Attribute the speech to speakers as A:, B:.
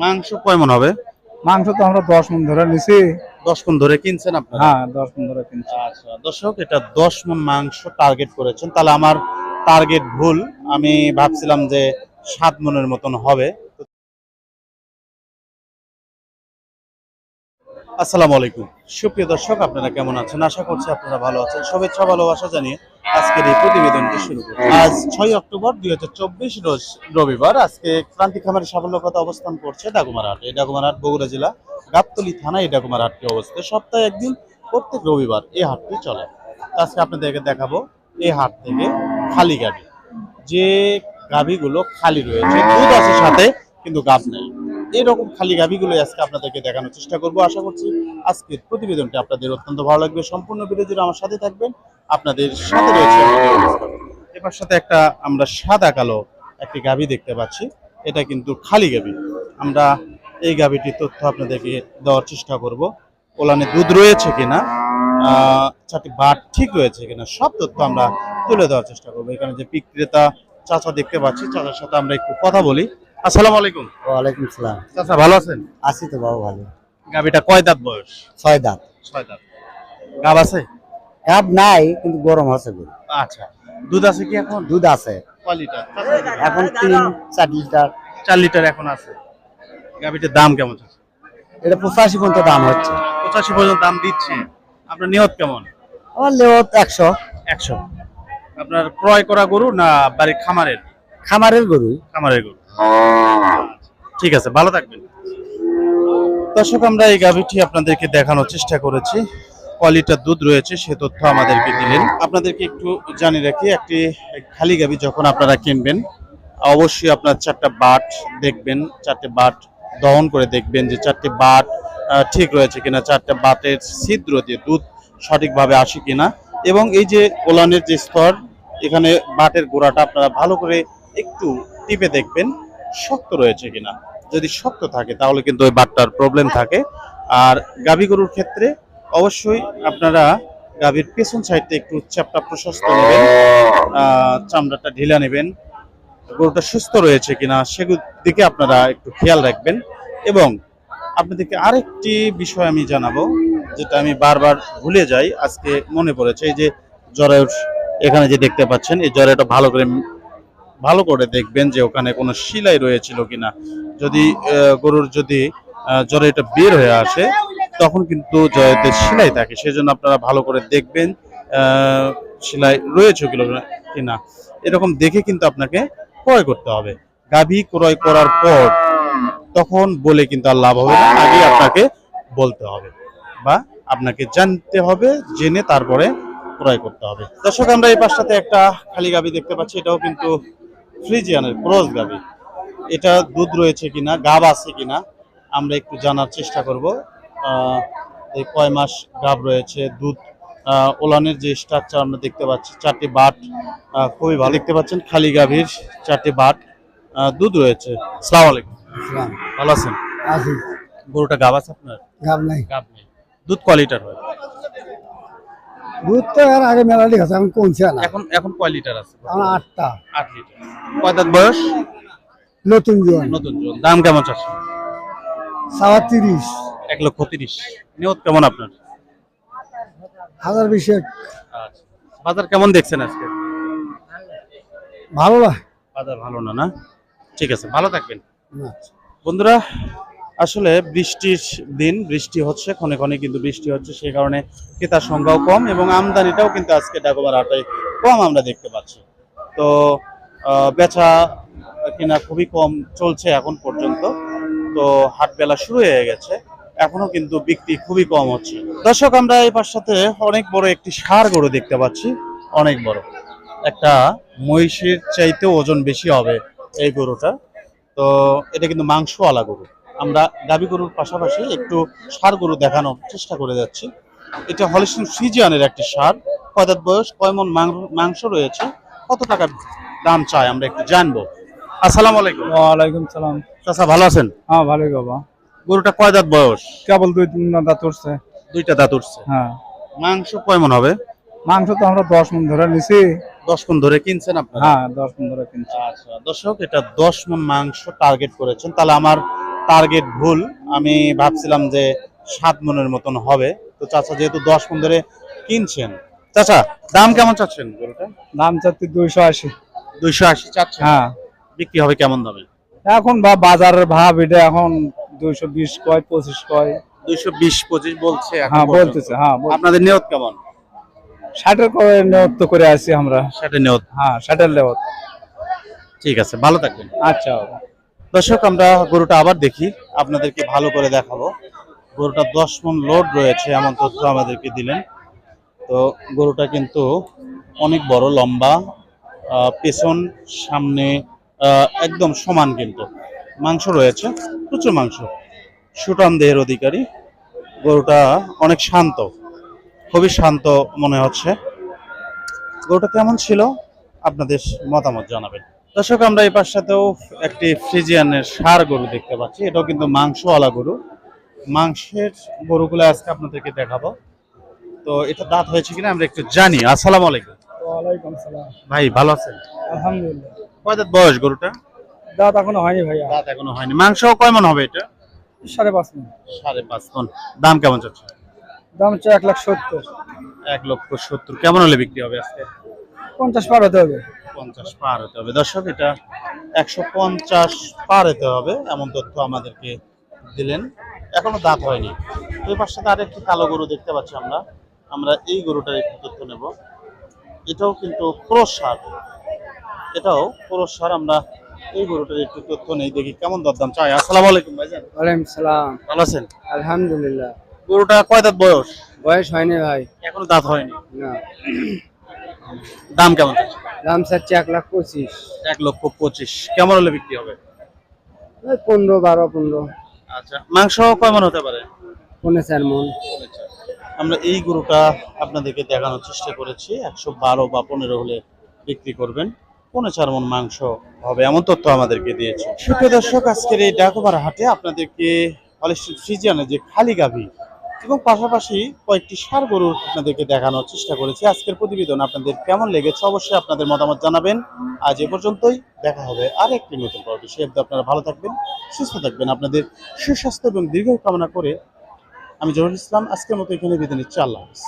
A: মাংস কয় মন হবে?
B: মাংস তো আমরা দশ মন ধরে নিছি।
A: দশ মন ধরে কিনছেন আপনি
B: হ্যাঁ দশ মন ধরে কিনছি।
A: আচ্ছা দর্শক এটা দশ মন মাংস টার্গেট করেছেন। তাহলে আমার টার্গেট ভুল। আমি ভাবছিলাম যে সাত মনের মতন হবে। আসসালামু আলাইকুম। সুপ্রিয় দর্শক, আপনারা কেমন আছেন? আশা করছি আপনারা ভালো আছেন। শুভেচ্ছা, ভালোবাসা জানিয়ে আজকের এই প্রতিবেদনটি শুরু করছি। আজ ছয় অক্টোবর, দুই হাজার চব্বিশ রোজ রবিবার। আজকে ক্রান্তি খামারের সাফল্য কথা অবস্থান করছে ডাকুমার হাট। এই ডাকুমার হাট বগুড়া জেলা, গাবতলী থানা এই ডাকুমার হাটটি অবস্থিত। সপ্তাহে একদিন, প্রত্যেক রবিবার এই হাটটি চলে। আজকে আপনাদেরকে দেখাবো এই হাট থেকে খালি গাভি যে গাভিগুলো খালি রয়েছে, দুধ আছে সাথে, কিন্তু গাভ নেই। এরকম খালি গাভিগুলো আজকে আপনাদেরকে দেখানোর চেষ্টা করব। আশা করছি আজকের প্রতিবেদনটি আপনাদের অত্যন্ত ভালো লাগবে। সম্পূর্ণ জুড়ে আমার সাথে থাকবেন। আপনাদের সাথে রয়েছে এবার সাথে একটা আমরা সাদা কালো একটি গাভি দেখতে পাচ্ছি। এটা কিন্তু খালি গাভি। আমরা এই গাভিটির তথ্য আপনাদেরকে দেওয়ার চেষ্টা করব। ওলানে দুধ রয়েছে কিনা চারটি বাট ঠিক রয়েছে কিনা, সব তথ্য আমরা তুলে দেওয়ার চেষ্টা করব। এখানে যে বিক্রেতা চাচা দেখতে পাচ্ছি, চাচার সাথে আমরা একটু কথা বলি। আসসালামু আলাইকুম।
C: ওয়ালাইকুম সালাম।
A: চাচা ভালো আছেন?
C: আছি তো বাবু ভালো।
A: গাভিটা কয় দাঁত বয়স?
C: ছয় দাঁত।
A: ছয় দাঁত। গাব আছে?
C: কাপ নাই কিন্তু গরম আছে গরু।
A: আচ্ছা। দুধ আছে কি এখন?
C: দুধ আছে।
A: কয় লিটার?
C: এখন তিন চার লিটার।
A: চার লিটার এখন আছে। গাভিটার দাম কেমন আছে
C: এটা পঁচাশি পর্যন্ত দাম হচ্ছে।
A: পঁচাশি পর্যন্ত দাম দিচ্ছে। আপনার নিয়ত কেমন?
C: আমার লেওত একশো।
A: একশো। আপনার ক্রয় করা গরু না বাড়ির খামারের?
C: খামারের গরু।
A: খামারের গরু। ঠিক আছে, ভালো থাকবেন। দর্শক, আমরা এই গাভীটি আপনাদেরকে দেখানোর চেষ্টা করেছি। কোয়ালিটার দুধ রয়েছে, সে তথ্য আমাদেরকে দিলেন। আপনাদেরকে একটু জানিয়ে রাখি, একটি খালি গাভী যখন আপনারা কিনবেন, অবশ্যই আপনার চারটা বাট দেখবেন, চারটে বাট দহন করে দেখবেন যে চারটে বাট ঠিক রয়েছে কিনা, চারটে বাটের ছিদ্র দিয়ে দুধ সঠিকভাবে আসে কিনা। এবং এই যে ওলানের যে স্তর, এখানে বাটের গোড়াটা আপনারা ভালো করে একটু টিপে দেখবেন শক্ত রয়েছে কিনা। যদি শক্ত থাকে, তাহলে কিন্তু ওই বাটটার প্রবলেম থাকে। আর গাভী গরুর ক্ষেত্রে অবশ্যই আপনারা গাভীর পেছন সাইডটা একটু চাপটা প্রশস্ত নেবেন চামড়াটা ঢিলা নেবেন। গরুটা সুস্থ রয়েছে কিনা সেগুলোর দিকে আপনারা একটু খেয়াল রাখবেন। এবং আপনাদেরকে আরেকটি বিষয় আমি জানাব, যেটা আমি বারবার ভুলে যাই, আজকে মনে পড়েছে, এই যে জ্বরের এখানে যে দেখতে পাচ্ছেন, এই জ্বরেটা ভালো করে ভালো করে দেখবেন যে ওখানে কোনো শিলাই রয়েছিল কিনা। যদি গরুর যদি জ্বরে এটা বের হয়ে আসে, তখন কিন্তু জয়তে সেলাই থাকে। সেজন্য আপনারা ভালো করে দেখবেন সেলাই রয়েছে কিলো- কিনা। এরকম দেখে কিন্তু আপনাকে ক্রয় করতে হবে। গাভী ক্রয় করার পর তখন বলে কিন্তু আর লাভ হবে আগে আপনাকে বলতে হবে বা আপনাকে জানতে হবে, জেনে তারপরে ক্রয় করতে হবে। দর্শক, আমরা এই পাশটাতে একটা খালি গাভী দেখতে পাচ্ছি, এটাও কিন্তু ফ্রিজিয়ানের ক্রস গাভী। এটা দুধ রয়েছে কিনা গাব আছে কিনা আমরা একটু জানার চেষ্টা করব। এই কয় মাস গাব রয়েছে দুধ ওলানের যে স্ট্রাকচার আমরা দেখতে পাচ্ছি চারটি বাট খুবই ভালো। দেখতে পাচ্ছেন খালি গাভীর চারটি বাট আহ, দুধ রয়েছে। সালাম আলাইকুম। ভালো আছেন? গরুটা গাব আছে আপনার?
C: গাব নাই।
A: গাব নেই। দুধ কোয়ালিটার হয়?
C: দুধ তো আর আগে মেলা লিখেছে এখন কমছে না।
A: এখন এখন কয় লিটার আছে?
C: আমার আটটা।
A: আট লিটার। কয় দাঁত বয়স?
C: নতুন জোয়ান
A: নতুন জন। দাম কেমন চাচ্ছে
C: সাওয়া তিরিশ
A: এক লক্ষ তিরিশ। নিয়ত কেমন আপনার?
C: হাজার বিশেক।
A: আচ্ছা। বাজার কেমন দেখছেন আজকে?
C: ভালো না।
A: বাজার ভালো না না? ঠিক আছে ভালো থাকবেন। বন্ধুরা আসলে বৃষ্টির দিন, বৃষ্টি হচ্ছে, ক্ষণে ক্ষণে কিন্তু বৃষ্টি হচ্ছে সেই কারণে ক্রেতার সংখ্যাও কম এবং আমদানিটাও কিন্তু আজকে ডাকোবার হাটে কম আমরা দেখতে পাচ্ছি। তো বেচা কিনা খুবই কম চলছে এখন পর্যন্ত। তো হাট বেলা শুরু হয়ে গেছে, এখনও কিন্তু বিক্রি খুবই কম হচ্ছে। দর্শক, আমরা এই সাথে অনেক বড় একটি সার গরু দেখতে পাচ্ছি, অনেক বড়। একটা মহিষের চাইতে ওজন বেশি হবে এই গরুটা। তো, এটা কিন্তু মাংসওয়ালা গরু। আমরা গাবি গরুর পাশাপাশি একটু সার গরু দেখানোর চেষ্টা করে যাচ্ছি। এটা হলিস্টিন ফ্রিজিয়ানের একটি সার। কয় দাঁত বয়স? কয় মন মাংস রয়েছে? কত টাকার দাম চাই? আমরা একটু জানব। আসসালামু আলাইকুম।
B: ওয়ালাইকুম সালাম।
A: চাচা ভালো আছেন?
B: হ্যাঁ ভালোই বাবা।
A: গরুটা কয় দাঁত বয়স?
B: কেবল দুই তিন দাঁত উঠছে।
A: দুইটা দাঁত উঠছে।
B: হ্যাঁ।
A: মাংস কয় মন হবে?
B: মাংস তো আমরা দশ মন ধরে নিছি।
A: দশ মন ধরে কিনছেন আপনারা?
B: হ্যাঁ দশ মন ধরে কিনছি।
A: আচ্ছা দর্শক এটা দশ মন মাংস টার্গেট করেছেন। তাহলে আমার টার্গেট ভুল আমি ভাবছিলাম যে সাত মনের মতন হবে। তো চাচা যেহেতু দশ মন ধরে কিনছেন চাচা দাম কেমন চাচ্ছেন গরুটা?
B: দাম চাচ্ছি দুইশো আশি।
A: দুইশো আশি চাচ্ছেন?
B: হ্যাঁ।
A: বিক্রি হবে কেমন দামে?
B: এখন বা বাজারের ভাব এটা এখন দুইশো বিশ কয় পঁচিশ কয়।
A: দুইশো বিশ পঁচিশ বলছে
B: হ্যাঁ
A: পর্যন্ত।
B: বলতেছে হ্যাঁ
A: আপনাদের নিয়ত কেমন?
B: ষাটের করে নেওয়ার তো করে আছি আমরা।
A: সেটা নিয়ত
B: হ্যাঁ ষাটের লেওয়ার
A: ঠিক আছে ভালো থাকবেন।
B: আচ্ছা
A: দর্শক, আমরা গরুটা আবার দেখি। আপনাদেরকে ভালো করে দেখাবো। গরুটা দশ মন লোড রয়েছে, এমন তথ্য আমাদেরকে দিলেন। তো গরুটা কিন্তু অনেক বড়, লম্বা পেছন, সামনে একদম সমান কিন্তু। মাংস রয়েছে, প্রচুর মাংস। সুটান দেহের অধিকারী। গরুটা অনেক শান্ত, খুবই শান্ত মনে হচ্ছে। গরুটা কেমন ছিল? আপনাদের মতামত জানাবেন। দর্শক আমরা এই পাশটাতেও একটি ফ্রিজিয়ানের সার গরু দেখতে পাচ্ছি। এটাও কিন্তু মাংসওয়ালা গরু। মাংসের গরুগুলো আজকে আপনাদেরকে দেখাবো। তো এটা দাঁত হয়েছে কিনা আমরা একটু জানি। আসসালামু আলাইকুম।
B: ওয়ালাইকুম সালাম।
A: ভাই ভালো আছেন?
B: আলহামদুলিল্লাহ।
A: কয় দাঁত বয়স গরুটা?
B: দাঁত এখনও হয়নি ভাইয়া।
A: দাঁত এখনও হয়নি। মাংস কয় মন হবে এটা?
B: সাড়ে পাঁচ মিনিট
A: সাড়ে পাঁচ মন। দাম কেমন চলছে
B: দাম হচ্ছে এক লাখ সত্তর।
A: এক লক্ষ সত্তর। কেমন হলে বিক্রি হবে আজকে?
B: পঞ্চাশ পার হতে হবে।
A: পঞ্চাশ পার হতে হবে। দর্শক এটা একশো পঞ্চাশ পার হতে হবে এমন তথ্য আমাদেরকে দিলেন। এখনও দাঁত হয়নি। ওই পাশটাতে আরেকটি কালো গরু দেখতে পাচ্ছি আমরা। আমরা এই গরুটার একটু তথ্য নেব। এটাও কিন্তু পুরস্কার এটাও পুরস্কার আমরা এই গরুটার একটু তথ্য নেই। দেখি কেমন দরদাম চাই। আসসালামু আলাইকুম ভাইজান।
B: ওয়ালাইকুম সালাম।
A: ভালো আছেন?
B: আলহামদুলিল্লাহ।
A: গরুটা কয় দাঁত বয়স?
B: বয়স হয়নি ভাই।
A: এখনও দাঁত হয়নি।
B: না।
A: দাম কেমন?
B: দাম চাচ্ছে এক লাখ পঁচিশ।
A: এক লক্ষ পঁচিশ। কেমন হলে বিক্রি হবে?
B: পনেরো বারো পনেরো।
A: আচ্ছা মাংস কয় মন হতে পারে?
B: পনেরো চার মন।
A: আমরা এই গরুটা আপনাদেরকে দেখানোর চেষ্টা করেছি একশো বারো বা পনেরো হলে বিক্রি করবেন। পনেরো চার মন মাংস হবে এমন তথ্য আমাদেরকে দিয়েছে। সুপ্রিয় দর্শক আজকের এই ডাকোবার হাটে আপনাদেরকে ফ্রিজিয়ানের যে খালি গাভী এবং পাশাপাশি কয়েকটি সার গরু আপনাদেরকে দেখানোর চেষ্টা করেছি। আজকের প্রতিবেদন আপনাদের কেমন লেগেছে অবশ্যই আপনাদের মতামত জানাবেন। আজ এ পর্যন্তই, দেখা হবে আর একটি নতুন পর্বে। সে আপনারা ভালো থাকবেন, সুস্থ থাকবেন। আপনাদের সুস্বাস্থ্য এবং দীর্ঘ কামনা করে আমি জহুল ইসলাম, আজকের মতো এখানে বিদায় নিচ্ছি। আল্লাহ হাফিজ।